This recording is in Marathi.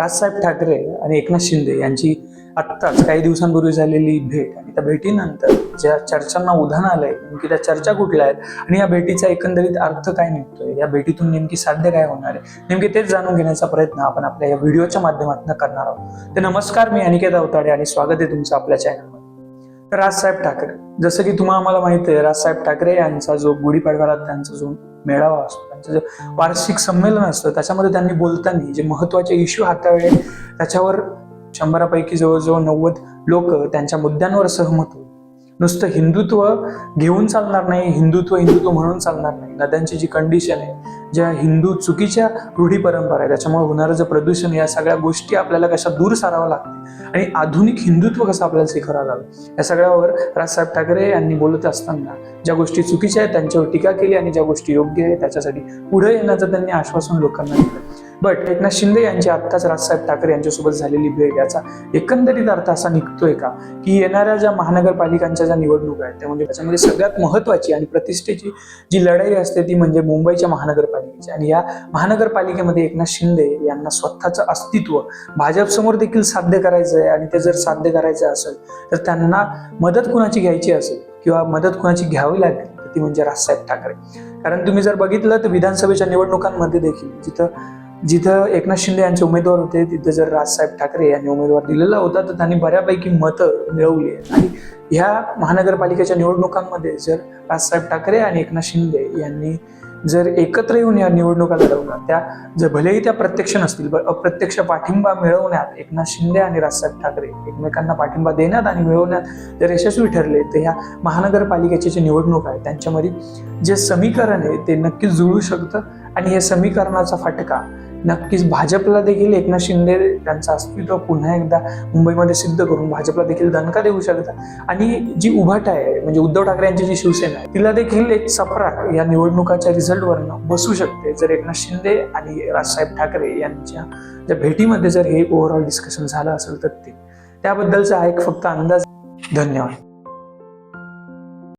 राजसाहेब ठाकरे आणि एकनाथ शिंदे यांची आत्ताच काही दिवसांपूर्वी झालेली भेट आणि त्या भेटीनंतर ज्या चर्चांना उधाण आलंय नेमकी त्या चर्चा कुठल्या आहेत आणि या भेटीचा एकंदरीत अर्थ काय निघतोय? या भेटीतून नेमकी साध्य काय होणार आहे? नेमके तेच जाणून घेण्याचा प्रयत्न आपण आपल्या या व्हिडिओच्या माध्यमातून करणार आहोत. तर नमस्कार मी अनिकेत अवताडे आणि स्वागत आहे तुमचं आपल्या चॅनलमध्ये तर राजसाहेब ठाकरे जसं की तुम्हाला आम्हाला माहिती आहे राजसाहेब ठाकरे यांचा जो गुढीपाडव्याला त्यांचा जो मेळावा असतो त्यांचं जे वार्षिक संमेलन असतं त्याच्यामध्ये त्यांनी बोलताना जे महत्त्वाचे इश्यू हाताळले त्याच्यावर शंभरापैकी जवळजवळ नव्वद लोक त्यांच्या मुद्द्यांवर सहमत होते. नुसतं हिंदुत्व घेऊन चालणार नाही हिंदुत्व हिंदुत्व म्हणून चालणार नाही. नद्यांची जी कंडिशन आहे ज्या हिंदू चुकीच्या रूढी परंपरा आहे त्याच्यामुळे होणारं जे प्रदूषण या सगळ्या गोष्टी आपल्याला कशा दूर सारावं लागते आणि आधुनिक हिंदुत्व कसं आपल्याला स्वीकारावं लागलं? या सगळ्यावर राजसाहेब ठाकरे यांनी बोलत असताना ज्या गोष्टी चुकीच्या आहेत त्यांच्यावर टीका केली आणि ज्या गोष्टी योग्य आहे त्याच्यासाठी पुढे येण्याचं त्यांनी आश्वासन लोकांना दिलं. बट एकनाथ शिंदे यांची आत्ताच राजसाहेब ठाकरे यांच्यासोबत झालेली भेट याचा एकंदरीत अर्थ असा निघतोय का की येणाऱ्या ज्या महानगरपालिकांच्या ज्या निवडणुका आहेत त्या म्हणजे त्याच्यामध्ये सगळ्यात महत्वाची आणि प्रतिष्ठेची जी लढाई असते ती म्हणजे मुंबईच्या महानगरपालिकेची. आणि या महानगरपालिकेमध्ये एकनाथ शिंदे यांना स्वतःचं अस्तित्व भाजपसमोर देखील साध्य करायचं आहे आणि ते जर साध्य करायचं असेल तर त्यांना मदत कुणाची घ्यायची असेल किंवा मदत कुणाची घ्यावी लागेल तर ती म्हणजे राजसाहेब ठाकरे. कारण तुम्ही जर बघितलं तर विधानसभेच्या निवडणुकांमध्ये देखील जिथं जिथं एकनाथ शिंदे यांचे उमेदवार होते तिथं जर राजसाहेब ठाकरे यांनी उमेदवार दिलेला होता तर त्यांनी बऱ्यापैकी मतं मिळवली आहेत. आणि ह्या महानगरपालिकेच्या निवडणुकांमध्ये जर राजसाहेब ठाकरे आणि एकनाथ शिंदे यांनी जर एकत्र येऊन या निवडणुका लढवल्या त्या जर भलेही त्या प्रत्यक्ष नसतील पण अप्रत्यक्ष पाठिंबा मिळवण्यात एकनाथ शिंदे आणि राजसाहेब ठाकरे एकमेकांना पाठिंबा देण्यात आणि मिळवण्यात जर यशस्वी ठरले तर ह्या महानगरपालिकेची जे निवडणूक आहे त्यांच्यामध्ये जे समीकरण आहे ते नक्कीच जुळू शकतं. आणि हे समीकरणाचा फटका नक्कीच भाजपला देखील एकनाथ शिंदे त्यांचं अस्तित्व पुन्हा एकदा मुंबईमध्ये सिद्ध करून भाजपला देखील दणका देऊ शकतात. आणि जी उभाट आहे म्हणजे उद्धव ठाकरे यांची जी शिवसेना आहे तिला देखील एक चपराक या निवडणुकाच्या रिझल्टवरनं बसू शकते. जर एकनाथ शिंदे आणि राजसाहेब ठाकरे यांच्या ज्या भेटीमध्ये जर हे ओव्हरऑल डिस्कशन झालं असेल तर ते. त्याबद्दलचा हा एक फक्त अंदाज. धन्यवाद.